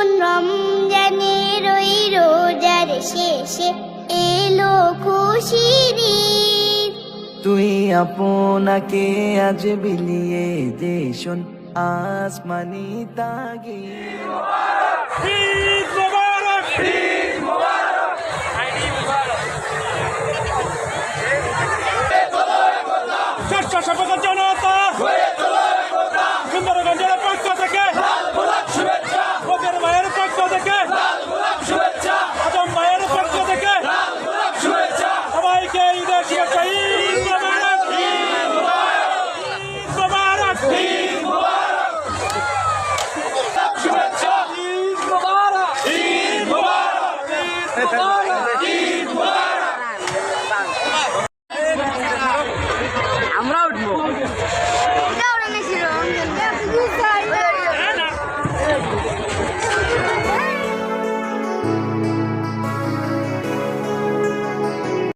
কোন রমজানে রই রোজার শেষে এলো খুশির তুই আপনাকে আজ বিলিয়ে দে শোন আসমানি তাগে। querem deixar cair. Viva Mubarak! Viva Mubarak! Viva